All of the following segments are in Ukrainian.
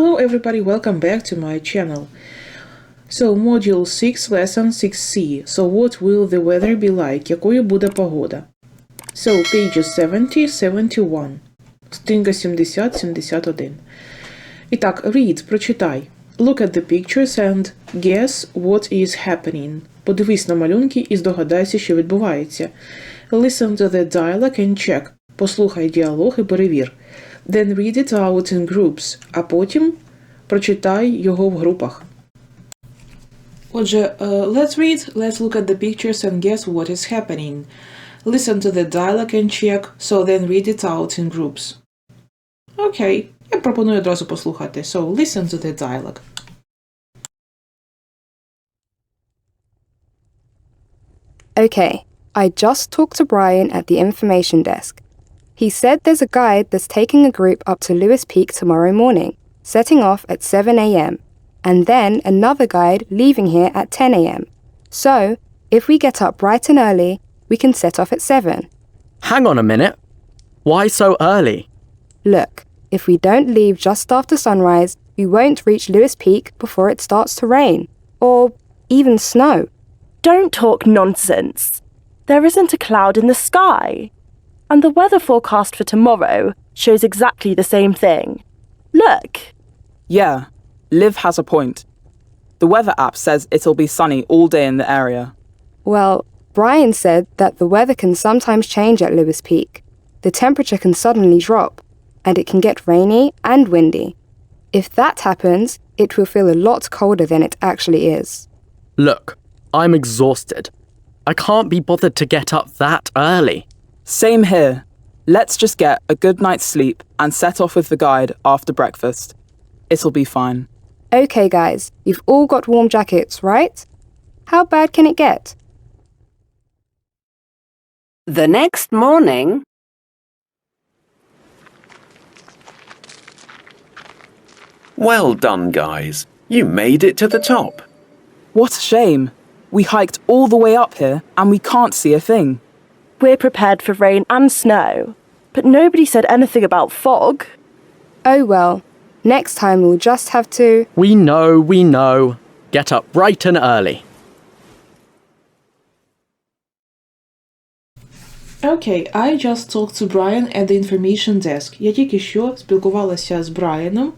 Hello everybody, welcome back to my channel. So, module 6, lesson 6c. So, what will the weather be like? Якою буде погода? So, pages 70, 71. Сторінка 70, 71. І read, прочитай. Look at the pictures and guess what is happening. Подивись на малюнки і здогадайся, що відбувається. Listen to the dialogue and check. Послухай діалог і перевір. Then read it out in groups, а потім прочитай його в групах. Отже, uh, let's read, let's look at the pictures and guess what is happening. Listen to the dialogue and check, so then read it out in groups. Окей, я пропоную одразу послухати. So, listen to the dialogue. Okay, I just talked to Brian at the information desk. He said there's a guide that's taking a group up to Lewis Peak tomorrow morning, setting off at 7 am, and then another guide leaving here at 10 am. So, if we get up bright and early, we can set off at 7. Hang on a minute. Why so early? Look, if we don't leave just after sunrise, we won't reach Lewis Peak before it starts to rain, or even snow. Don't talk nonsense. There isn't a cloud in the sky. And the weather forecast for tomorrow shows exactly the same thing. Look, Yeah, Liv has a point. The weather app says it'll be sunny all day in the area. Well, Brian said that the weather can sometimes change at Lewis Peak. The temperature can suddenly drop, and it can get rainy and windy. If that happens, it will feel a lot colder than it actually is. Look, I'm exhausted. I can't be bothered to get up that early. Same here. Let's just get a good night's sleep and set off with the guide after breakfast. It'll be fine. Okay, guys, you've all got warm jackets, right? How bad can it get? The next morning, Well done, guys. You made it to the top. What a shame. We hiked all the way up here and we can't see a thing. we're prepared for rain and snow. But nobody said anything about fog. Oh well, next time we'll just have to. We know, we know. Get up bright and early. Окей, I just talked to Brian at the information desk. Я тільки що спілкувалася з Брайаном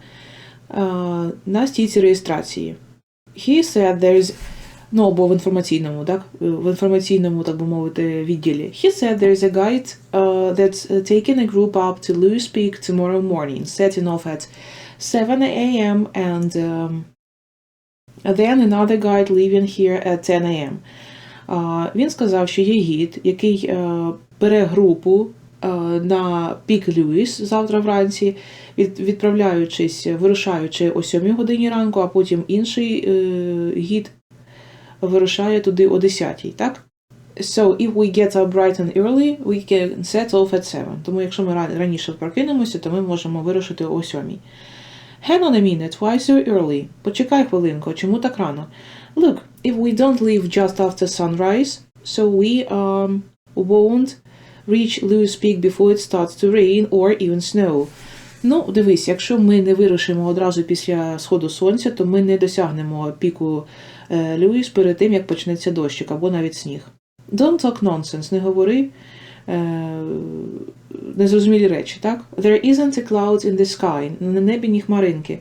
е, на стійці реєстрації. He said there's ну, або в інформаційному, так? В інформаційному, так би мовити, відділі. He said there's a guide uh, that's uh, taking a group up to Lewis Peak tomorrow morning, setting off at 7 a.m. and um, then another guide leaving here at 10 a.m. А, Він сказав, що є гід, який е, бере групу е, на пік Льюіс завтра вранці, від, відправляючись, вирушаючи о 7 годині ранку, а потім інший е, гід вирушає туди о 10, так? So, if we get up bright and early, we can set off at 7. Тому якщо ми ран- раніше прокинемося, то ми можемо вирушити о 7. Hang on a minute, why so early? Почекай хвилинку, чому так рано? Look, if we don't leave just after sunrise, so we um, won't reach Lewis Peak before it starts to rain or even snow. Ну, дивись, якщо ми не вирушимо одразу після сходу сонця, то ми не досягнемо піку Льюіс перед тим, як почнеться дощик або навіть сніг. Don't talk nonsense, не говори е, незрозумілі речі, так? There isn't a cloud in the sky, на небі ні хмаринки.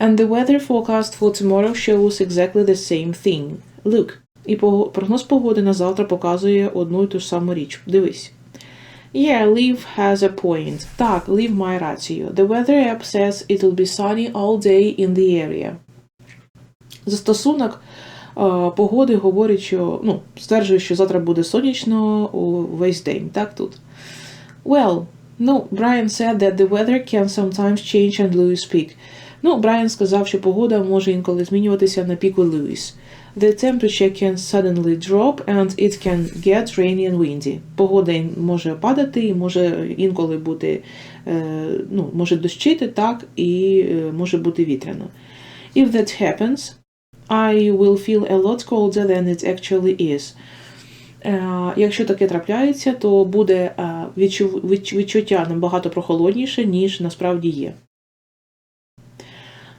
And the weather forecast for tomorrow shows exactly the same thing. Look. І прогноз погоди на завтра показує одну і ту ж саму річ. Дивись. Yeah, Liv has a point. Так, Liv має рацію. The weather app says it will be sunny all day in the area. Застосунок е, погоди говорить, що ну, стверджує, що завтра буде сонячно увесь день. Так тут. Well, ну, Brian said that the weather can sometimes change on Lewis Peak. Ну, Брайан сказав, що погода може інколи змінюватися на піку Льюіс. The temperature can suddenly drop and it can get rainy and windy. Погода може падати і може інколи бути, е, ну, може дощити, так, і е, може бути вітряно. If that happens, I will feel a lot colder than it actually is. Е, Якщо таке трапляється, то буде е, відчуття набагато прохолодніше, ніж насправді є.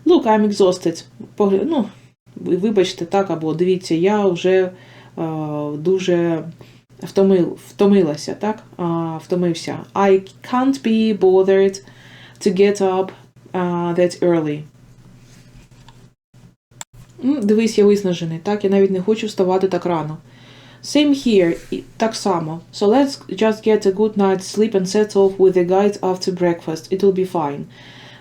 Look, I'm exhausted. Ну, вибачте, так, або дивіться, я вже е, дуже втомив, втомилася, так? Втомився. I can't be bothered to get up that early. М, Дивись, я виснажений, так? Я навіть не хочу вставати так рано. Same here, так само. So let's just get a good night's sleep and set off with the guides after breakfast. It'll be fine.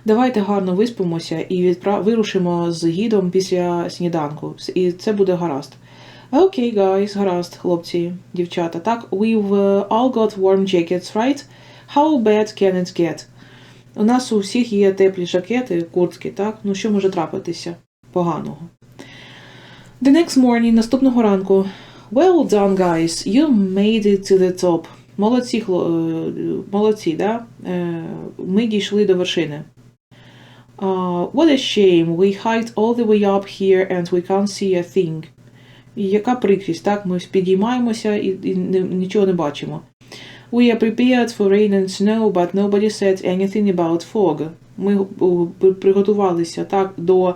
Давайте гарно виспимося і відпра... вирушимо з гідом після сніданку. І це буде гаразд. Окей, guys, гаразд, хлопці, дівчата. Так, we've uh, all got warm jackets, right? How bad can it get? У нас у всіх є теплі жакети, куртки, так? Ну що може трапитися поганого? The next morning, наступного ранку. Well done, guys. You made it to the top. Молодці, хло... е, молодці, да? Е, Ми дійшли до вершини. Uh, what a shame. We hiked all the way up here and we can't see a thing. Яка прикрість, так? Ми підіймаємося і, і нічого не бачимо. We are prepared for rain and snow, but nobody said anything about fog. Ми приготувалися так до е,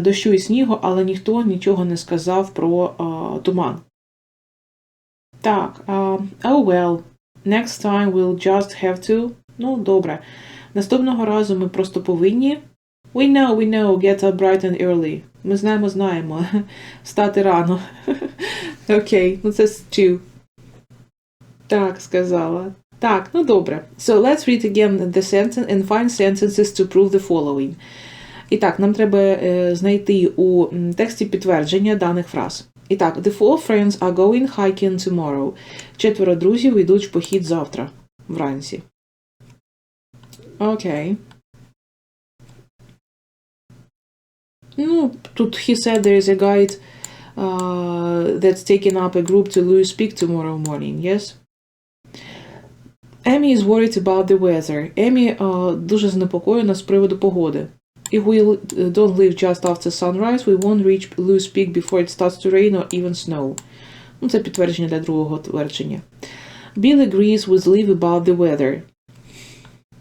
дощу і снігу, але ніхто нічого не сказав про е, туман. Так, е, oh well, next time we'll just have to. Ну, добре. Наступного разу ми просто повинні. We know, we know, get up bright and early. Ми знаємо, знаємо. Встати рано. Окей, ну це Stu. Так, сказала. Так, ну добре. So let's read again the sentence and find sentences to prove the following. І так, нам треба е, знайти у тексті підтвердження даних фраз. І так, the four friends are going hiking tomorrow. Четверо друзів йдуть в похід завтра, вранці. Окей. Ну, тут he said there is a guide uh, that's taking up a group to Lewis Peak tomorrow morning, yes? Емі is worried about the weather. Емі uh, дуже занепокоєна з приводу погоди. If we uh, don't leave just after sunrise, we won't reach Lewis Peak before it starts to rain or even snow. Ну, це підтвердження для другого твердження. Bill agrees with Liv about the weather.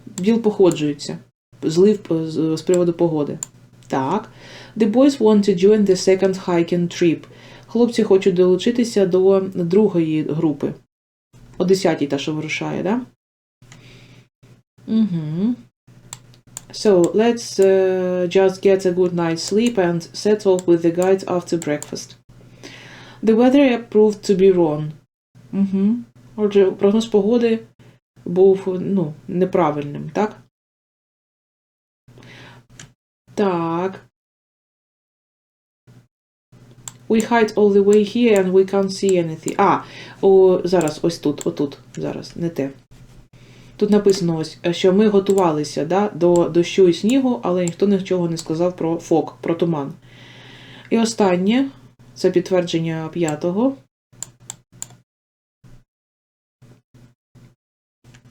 Біл походжується. З Лив е, з, з приводу погоди. Так. The boys want to join the second hiking trip. Хлопці хочуть долучитися до другої групи. О 10-й та, що вирушає, да? Угу. So, let's uh, just get a good night's sleep and set off with the guides after breakfast. The weather proved to be wrong. Угу. Отже, прогноз погоди був ну, неправильним, так? Так. We hide all the way here and we can't see anything. А, о, зараз, ось тут, отут, зараз, не те. Тут написано ось, що ми готувалися да, до дощу і снігу, але ніхто нічого не сказав про фок, про туман. І останнє, це підтвердження п'ятого.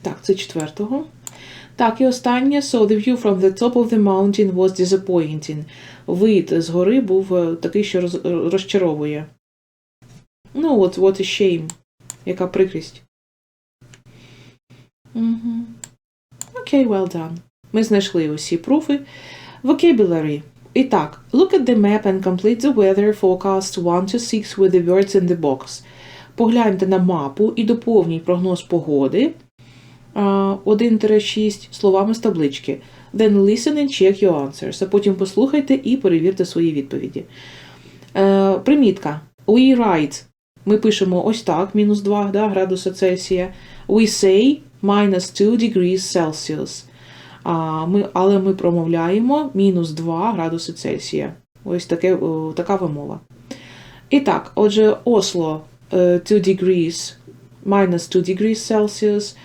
Так, це четвертого. Так, і останнє. So the view from the top of the mountain was disappointing. Вид з гори був е, такий, що розчаровує. Ну, от, what a shame. Яка прикрість. Угу. Окей, well done. Ми знайшли усі пруфи. Vocabulary. І так, look at the map and complete the weather forecast 1 to 6 with the words in the box. Погляньте на мапу і доповніть прогноз погоди. 1-6 словами з таблички. Then listen and check your answers. А потім послухайте і перевірте свої відповіді. Е, примітка. We write. Ми пишемо ось так, мінус 2 да, градуса Цельсія. We say minus 2 degrees Celsius. А, ми, але ми промовляємо мінус 2 градуси Цельсія. Ось таке, о, така вимова. І так, отже, Осло е, 2 degrees minus 2 degrees Celsius.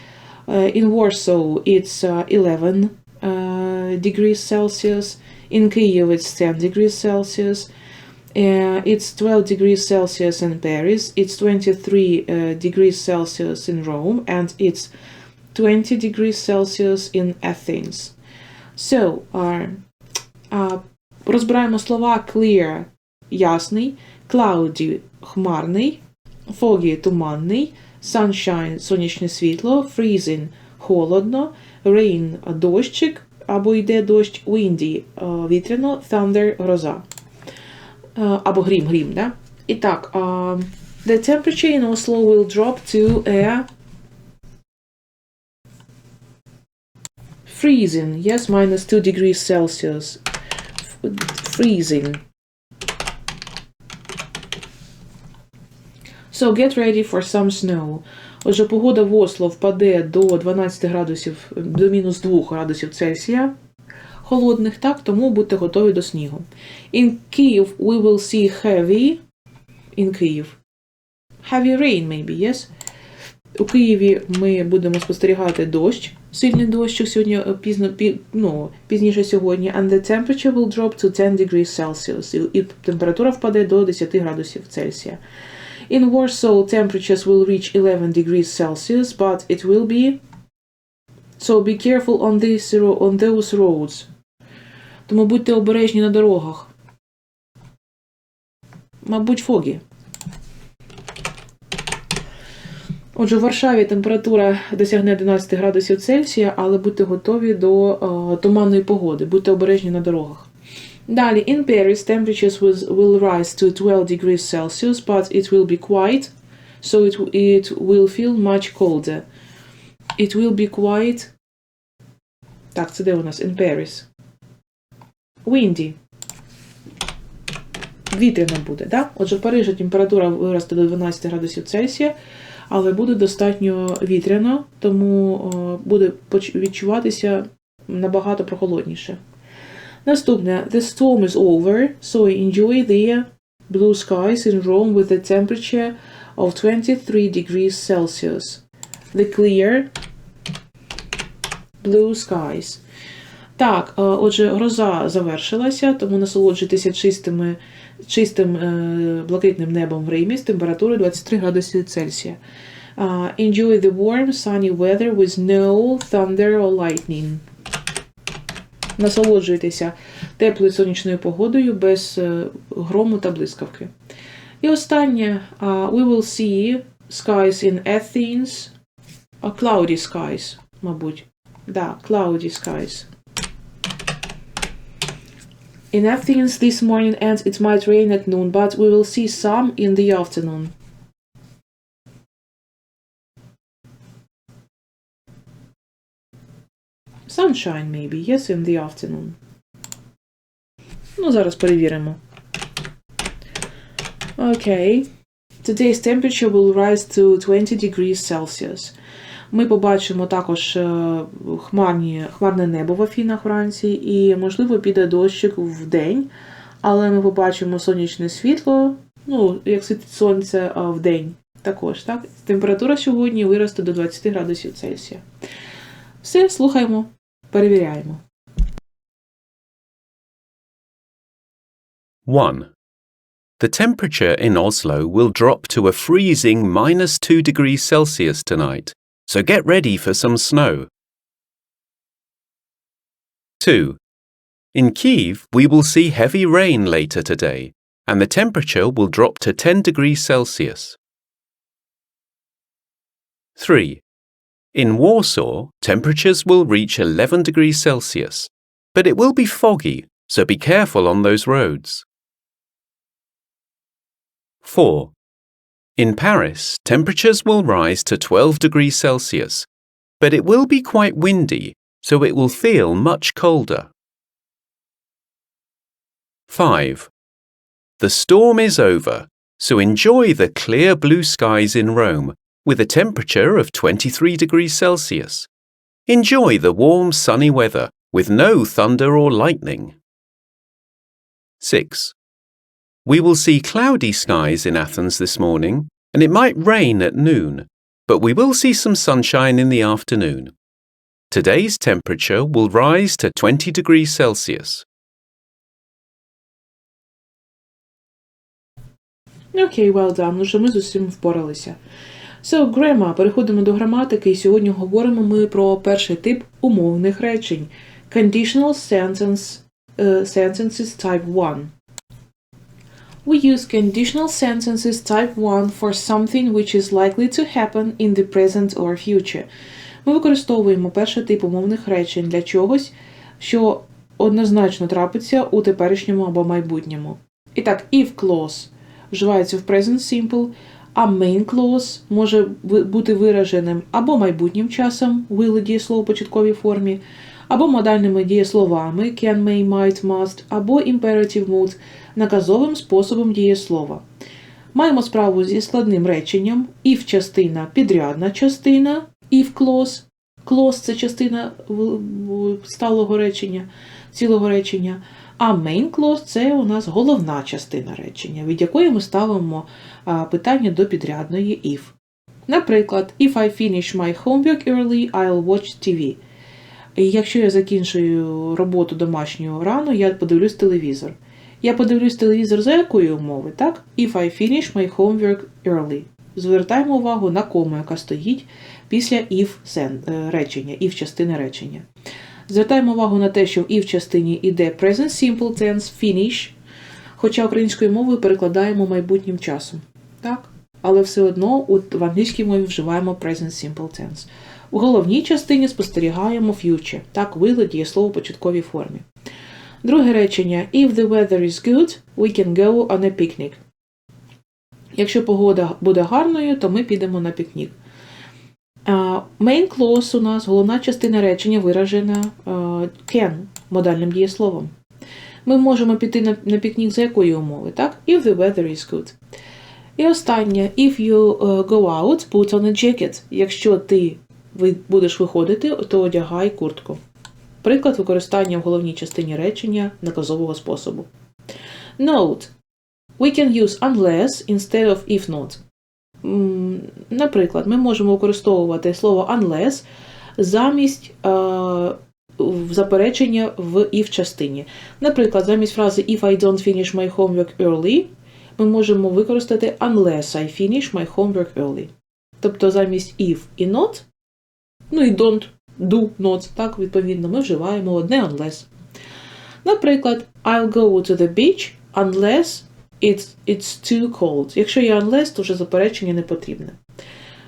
Uh, in Warsaw, it's uh, 11 uh, degrees Celsius. In Kyiv, it's 10 degrees Celsius. Uh, it's 12 degrees Celsius in Paris. It's 23 uh, degrees Celsius in Rome, and it's 20 degrees Celsius in Athens. So, uh, uh, розбираємо слова clear – ясний, cloudy – хмарний, foggy – туманний, sunshine – сонячне світло, freezing – холодно, rain – дощик, або йде дощ windy, е, вітряно, thunder, гроза. Е, Або грім, грім, да? І так, е, the temperature in Oslo will drop to a freezing, yes, minus 2 degrees Celsius. Freezing. So get ready for some snow. Отже, погода в Осло впаде до 12 градусів, до мінус 2 градусів Цельсія холодних, так, тому будьте готові до снігу. In Kyiv we will see heavy in Kyiv. Heavy rain, maybe, yes? У Києві ми будемо спостерігати дощ, сильний дощ сьогодні е, пізно, пі, ну, пізніше сьогодні, and the temperature will drop to 10 degrees Celsius, і температура впаде до 10 градусів Цельсія. In Warsaw, temperatures will reach 11 degrees Celsius, but it will be. So be careful on, this, on those roads. Тому будьте обережні на дорогах. Мабуть, фогі. Отже, в Варшаві температура досягне 11 градусів Цельсія, але будьте готові до е, туманної погоди, будьте обережні на дорогах. Далі, in Paris, temperatures will, rise to 12 degrees Celsius, but it will be quiet, so it, it will feel much colder. It will be quiet. Так, це де у нас? In Paris. Windy. Вітряно буде, так? Отже, в Парижі температура виросте до 12 градусів Цельсія, але буде достатньо вітряно, тому буде відчуватися набагато прохолодніше. Наступне. The storm is over, so enjoy the blue skies in Rome with a temperature of 23 degrees Celsius. The clear blue skies. Так, е, отже, гроза завершилася, тому насолоджуйтеся чистими, чистим е, блакитним небом в Римі з температурою 23 градуси Цельсія. Е, Enjoy the warm, sunny weather with no thunder or lightning. Насолоджуйтеся теплою сонячною погодою без е, грому та блискавки. І останнє. а, we will see skies in Athens. А, cloudy skies, мабуть. Да, cloudy skies. In Athens this morning and it might rain at noon, but we will see some in the afternoon. Sunshine, maybe, yes, in the afternoon. Ну, зараз перевіримо. Okay. Today's temperature will rise to 20 degrees Celsius. Ми побачимо також е, хмарні, хмарне небо в Афінах вранці, і, можливо, піде дощик в день, але ми побачимо сонячне світло, ну, як світить сонце в день також. Так? Температура сьогодні виросте до 20 градусів Цельсія. Все, слухаємо, перевіряємо. 1. The temperature in Oslo will drop to a freezing minus 2 degrees Celsius tonight, so get ready for some snow. 2. In Kiev, we will see heavy rain later today, and the temperature will drop to 10 degrees Celsius. 3. In Warsaw, temperatures will reach 11 degrees Celsius, but it will be foggy, so be careful on those roads. 4. In Paris, temperatures will rise to 12 degrees Celsius, but it will be quite windy, so it will feel much colder. 5. The storm is over, so enjoy the clear blue skies in Rome with a temperature of 23 degrees Celsius. Enjoy the warm sunny weather with no thunder or lightning. 6. We will see cloudy skies in Athens this morning, and it might rain at noon, but we will see some sunshine in the afternoon. Today's temperature will rise to 20 degrees Celsius. Окей, well done. Ну що ми з усім впоралися. So, grammar. Переходимо до граматики, і сьогодні говоримо ми про перший тип умовних речень. Conditional sentence, uh, sentences type 1. We use conditional sentences type 1 for something which is likely to happen in the present or future. Ми використовуємо перший тип умовних речень для чогось, що однозначно трапиться у теперішньому або майбутньому. І так, if clause вживається в present simple, а main clause може бути вираженим або майбутнім часом, will дієслово в початковій формі, або модальними дієсловами can, may, might, must, або imperative mood наказовим способом дієслова. Маємо справу зі складним реченням, if частина підрядна частина, if clause. Clause – це частина сталого речення, цілого речення. А main clause – це у нас головна частина речення, від якої ми ставимо питання до підрядної if. Наприклад, if I finish my homework early, I'll watch TV. І Якщо я закінчую роботу домашню рано, я подивлюсь телевізор. Я подивлюсь телевізор за якої умови, так? If I finish my homework early. Звертаємо увагу на кому, яка стоїть після if е, речення, if частини речення. Звертаємо увагу на те, що в if частині йде present simple tense, finish, хоча українською мовою перекладаємо майбутнім часом. Так? Але все одно в англійській мові вживаємо present simple tense. У головній частині спостерігаємо future, так, will дієслово в початковій формі. Друге речення: If the weather is good, we can go on a picnic. Якщо погода буде гарною, то ми підемо на пікнік. Main clause у нас головна частина речення виражена can модальним дієсловом. Ми можемо піти на, на пікнік за якої умови, так? If the weather is good. І останнє, if you uh, go out, put on a jacket. Якщо ти будеш виходити, то одягай куртку. Приклад використання в головній частині речення наказового способу. Note. We can use unless instead of if not. Наприклад, ми можемо використовувати слово unless замість е, заперечення в if частині. Наприклад, замість фрази If I don't finish my homework early, ми можемо використати unless I finish my homework early. Тобто замість if і not, ну і don't, do, not, так, відповідно, ми вживаємо одне unless. Наприклад, I'll go to the beach unless it's, it's too cold. Якщо є unless, то вже заперечення не потрібне.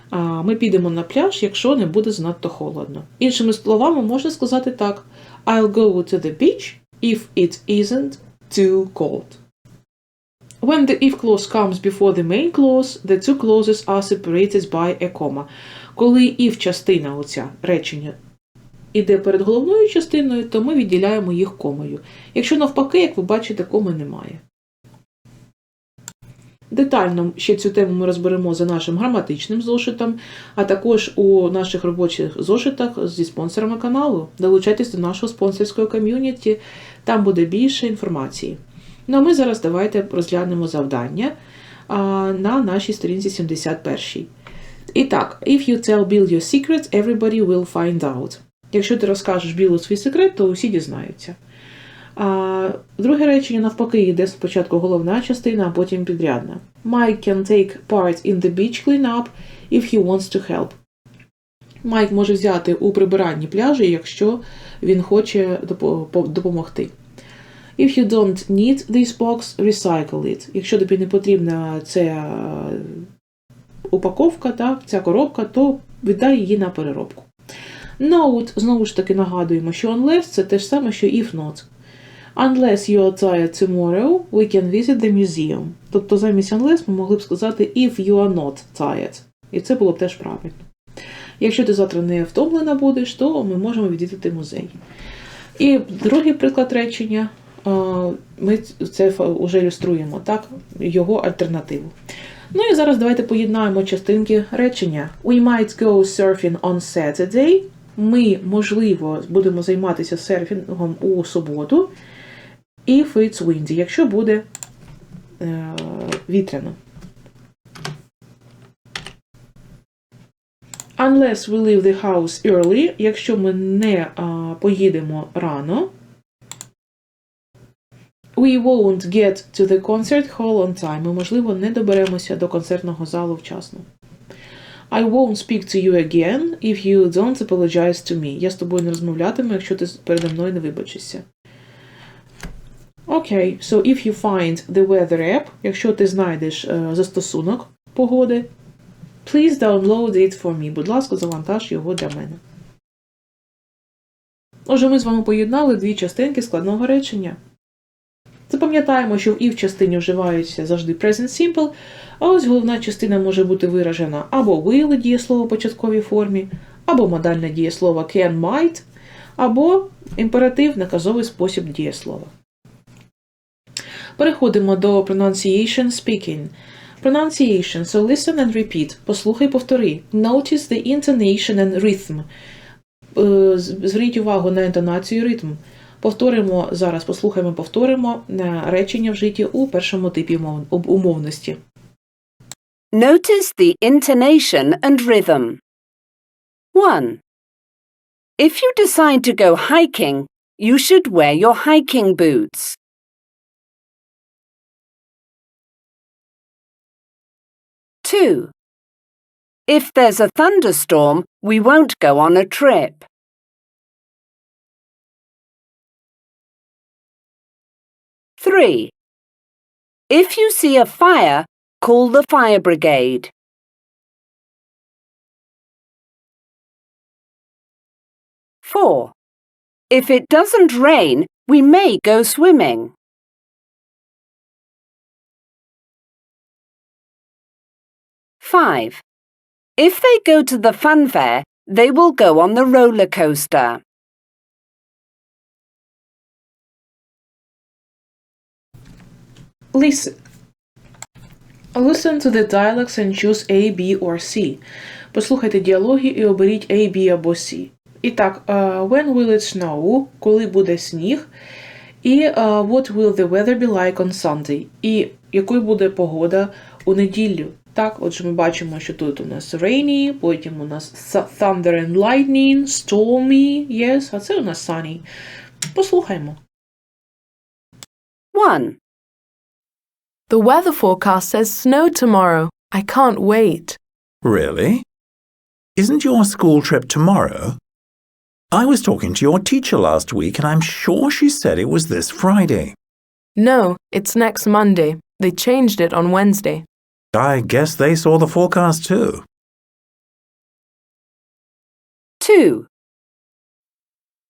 А, Ми підемо на пляж, якщо не буде занадто холодно. Іншими словами, можна сказати так: I'll go to the beach if it isn't too cold. When the if clause comes before the main clause, the two clauses are separated by a comma. Коли if частина оця речення іде перед головною частиною, то ми відділяємо їх комою. Якщо навпаки, як ви бачите, коми немає. Детально ще цю тему ми розберемо за нашим граматичним зошитом, а також у наших робочих зошитах зі спонсорами каналу. Долучайтесь до нашого спонсорського ком'юніті, там буде більше інформації. Ну а ми зараз давайте розглянемо завдання на нашій сторінці 71. І так, if you tell Bill your secret, everybody will find out. Якщо ти розкажеш Білу свій секрет, то усі дізнаються. А, друге речення навпаки йде спочатку головна частина, а потім підрядна. Mike can take part in the beach cleanup if he wants to help. Майк може взяти у прибиранні пляжі, якщо він хоче допомогти. If you don't need this box, recycle it. Якщо тобі не потрібна ця упаковка, так, ця коробка, то віддай її на переробку. Note, знову ж таки нагадуємо, що unless це те ж саме, що if not. Unless you are tomorrow, we can visit the museum. Тобто замість unless ми могли б сказати if you are not tired. І це було б теж правильно. Якщо ти завтра не втомлена будеш, то ми можемо відвідати музей. І другий приклад речення. Ми це вже ілюструємо, так? Його альтернативу. Ну і зараз давайте поєднаємо частинки речення. We might go surfing on Saturday. Ми, можливо, будемо займатися серфінгом у суботу. If it's windy, якщо буде е, вітряно. Unless we leave the house early, якщо ми не а, поїдемо рано. We won't get to the concert hall on time. Ми, можливо, не доберемося до концертного залу вчасно. I won't speak to you again if you don't apologize to me. Я з тобою не розмовлятиму, якщо ти передо мною не вибачишся. Окей, so if you find the weather app, якщо ти знайдеш е, застосунок погоди, please download it for me. Будь ласка, завантаж його для мене. Отже, ми з вами поєднали дві частинки складного речення. Запам'ятаємо, що і в частині вживаються завжди present simple, а ось головна частина може бути виражена або will дієслово в початковій формі, або модальне дієслово can might, або імператив наказовий спосіб дієслова. Переходимо до pronunciation speaking. Pronunciation. So listen and repeat. Послухай, повтори. Notice the intonation and rhythm. Е, Зверніть увагу на інтонацію і ритм. Повторимо зараз, послухаємо, повторимо е, речення вжиті у першому типі умовності. Notice the intonation and rhythm. 1. If you decide to go hiking, you should wear your hiking boots. 2. If there's a thunderstorm, we won't go on a trip. 3. If you see a fire, call the fire brigade. 4. If it doesn't rain, we may go swimming. 5. If they go to the fun fair, they will go on the roller coaster. Listen. Listen to the dialogues and choose A, B or C. Послухайте діалоги і оберіть A, B або C. І так, е, when will it snow? Коли буде сніг? І е, what will the weather be like on Sunday? І якою буде погода у неділю? Так, отже, ми бачимо, що тут у нас rainy, потім у нас thunder and lightning, stormy, yes, а це у нас sunny. Послухаймо. 1. The weather forecast says snow tomorrow. I can't wait. Really? Isn't your school trip tomorrow? I was talking to your teacher last week and I'm sure she said it was this Friday. No, it's next Monday. They changed it on Wednesday. I guess they saw the forecast too. 2.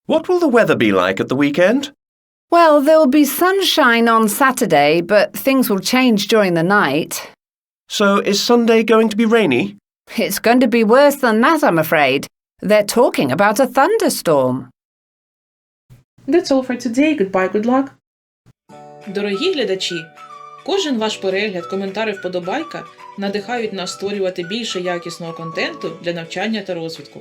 What will the weather be like at the weekend? Well, there'll be sunshine on Saturday, but things will change during the night. So is Sunday going to be rainy? It's going to be worse than that, I'm afraid. They're talking about a thunderstorm. That's all for today. Goodbye, good luck. Дорогі глядачі, кожен ваш перегляд, коментар і вподобайка надихають нас створювати більше якісного контенту для навчання та розвитку.